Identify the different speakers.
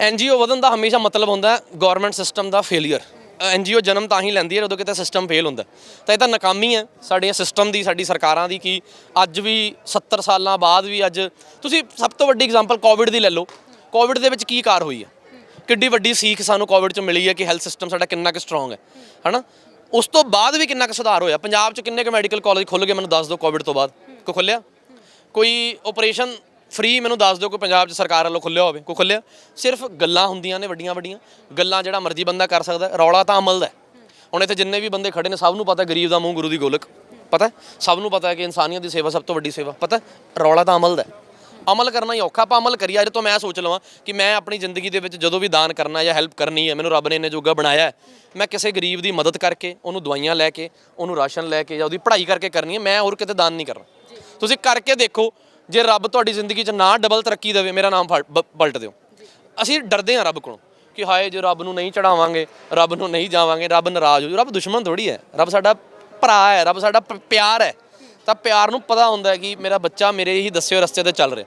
Speaker 1: NGO ਵਧਣ ਦਾ ਹਮੇਸ਼ਾ ਮਤਲਬ ਹੁੰਦਾ ਗਵਰਨਮੈਂਟ ਸਿਸਟਮ ਦਾ ਫੇਲਿਅਰ ਐਨਜੀਓ ਜਨਮ ਤਾਂ ਹੀ ਲੈਂਦੀ ਹੈ ਜਦੋਂ ਕਿਤੇ ਸਿਸਟਮ ਫੇਲ ਹੁੰਦਾ ਤਾਂ ਇਹ ਤਾਂ ਨਾਕਾਮੀ ਹੈ ਸਾਡੇ ਸਿਸਟਮ ਦੀ, ਸਾਡੀ ਸਰਕਾਰਾਂ ਦੀ ਕਿ ਅੱਜ ਵੀ 70 ਸਾਲਾਂ ਬਾਅਦ ਵੀ ਅੱਜ ਤੁਸੀਂ ਸਭ ਤੋਂ ਵੱਡੀ ਐਗਜ਼ਾਮਪਲ ਕੋਵਿਡ ਦੀ ਲੈ ਲਓ। ਕੋਵਿਡ ਦੇ ਵਿੱਚ ਕੀ ਕਾਰ ਹੋਈ ਹੈ? ਕਿੱਡੀ ਵੱਡੀ ਸੀਖ ਸਾਨੂੰ ਕੋਵਿਡ ਚ ਮਿਲੀ ਹੈ ਕਿ ਹੈਲਥ ਸਿਸਟਮ ਸਾਡਾ ਕਿੰਨਾ ਕੁ ਸਟਰੋਂਗ ਹੈ, ਹਨਾ? ਉਸ ਤੋਂ ਬਾਅਦ ਵੀ ਕਿੰਨਾ ਕੁ ਸੁਧਾਰ ਹੋਇਆ? ਪੰਜਾਬ ਚ ਕਿੰਨੇ ਕੁ ਮੈਡੀਕਲ ਕਾਲਜ ਖੁੱਲ ਗਏ? ਮੈਨੂੰ ਦੱਸ ਦਿਓ ਕੋਵਿਡ ਤੋਂ ਬਾਅਦ। ਕੋ ਖੁੱਲਿਆ ਕੋਈ ਆਪਰੇਸ਼ਨ ਫ੍ਰੀ ਮੈਨੂੰ ਦੱਸ ਦਿਓ, ਕੋਈ ਪੰਜਾਬ 'ਚ ਸਰਕਾਰ ਵੱਲੋਂ ਖੁੱਲਿਆ ਹੋਵੇ, ਕੋਈ ਖੁੱਲਿਆ ਸਿਰਫ ਗੱਲਾਂ ਹੁੰਦੀਆਂ ਨੇ ਵੱਡੀਆਂ ਵੱਡੀਆਂ ਗੱਲਾਂ ਜਿਹੜਾ ਮਰਜ਼ੀ ਬੰਦਾ ਕਰ ਸਕਦਾ ਰੌਲਾ ਤਾਂ ਅਮਲ ਦਾ ਹੈ। ਹੁਣ ਇੱਥੇ ਜਿੰਨੇ ਵੀ ਬੰਦੇ ਖੜੇ ਨੇ, ਸਭ ਨੂੰ ਪਤਾ ਗਰੀਬ ਦਾ ਮੂੰਹ ਗੁਰੂ ਦੀ ਗੋਲਕ ਪਤਾ ਹੈ? ਸਭ ਨੂੰ ਪਤਾ ਹੈ ਕਿ ਇਨਸਾਨੀਅਤ ਦੀ ਸੇਵਾ ਸਭ ਤੋਂ ਵੱਡੀ ਸੇਵਾ ਪਤਾ ਹੈ? ਰੌਲਾ ਤਾਂ ਅਮਲ ਦਾ ਹੈ। ਅਮਲ ਕਰਨਾ ਹੀ ਔਖਾ, ਆਪਾਂ ਅਮਲ ਕਰੀਏ ਅੱਜ ਤੋਂ ਮੈਂ ਸੋਚ ਲਵਾਂ ਕਿ ਮੈਂ ਆਪਣੀ ਜ਼ਿੰਦਗੀ ਦੇ ਵਿੱਚ ਜਦੋਂ ਵੀ ਦਾਨ ਕਰਨਾ ਜਾਂ ਹੈਲਪ ਕਰਨੀ ਹੈ, ਮੈਨੂੰ ਰੱਬ ਨੇ ਇੰਨੇ ਜੋਗਾ ਬਣਾਇਆ ਹੈ ਮੈਂ ਕਿਸੇ ਗਰੀਬ ਦੀ ਮਦਦ ਕਰਕੇ, ਉਹਨੂੰ ਦਵਾਈਆਂ ਲੈ ਕੇ, ਉਹਨੂੰ ਰਾਸ਼ਨ ਲੈ ਕੇ ਜਾਂ ਉਹਦੀ ਪੜ੍ਹਾਈ ਕਰਕੇ ਕਰਨੀ ਹੈ, ਮੈਂ ਹੋਰ ਕਿਤੇ ਦਾਨ ਨਹੀਂ ਕਰਨਾ ਤੁਸੀਂ ਕਰਕੇ ਦੇਖੋ ਜੇ ਰੱਬ ਤੁਹਾਡੀ ਜ਼ਿੰਦਗੀ 'ਚ ਨਾ ਡਬਲ ਤਰੱਕੀ ਦੇਵੇ, ਮੇਰਾ ਨਾਮ ਫੜ- ਬ- ਪਲਟ ਦਿਓ। ਅਸੀਂ ਡਰਦੇ ਹਾਂ ਰੱਬ ਕੋਲੋਂ ਕਿ ਹਾਏ, ਜੇ ਰੱਬ ਨੂੰ ਨਹੀਂ ਚੜਾਵਾਂਗੇ, ਰੱਬ ਨੂੰ ਨਹੀਂ ਜਾਵਾਂਗੇ, ਰੱਬ ਨਾਰਾਜ਼ ਹੋ ਜੂ ਰੱਬ ਦੁਸ਼ਮਣ ਥੋੜੀ ਹੈ। ਰੱਬ ਸਾਡਾ ਭਰਾ ਹੈ, ਰੱਬ ਸਾਡਾ ਪ- ਪਿਆਰ ਹੈ। ਤਾਂ ਪਿਆਰ ਨੂੰ ਪਤਾ ਹੁੰਦਾ ਕਿ ਮੇਰਾ ਬੱਚਾ ਮੇਰੇ ਹੀ ਦੱਸਿਓ ਰਸਤੇ ਤੇ ਚੱਲ ਰਿਹਾ।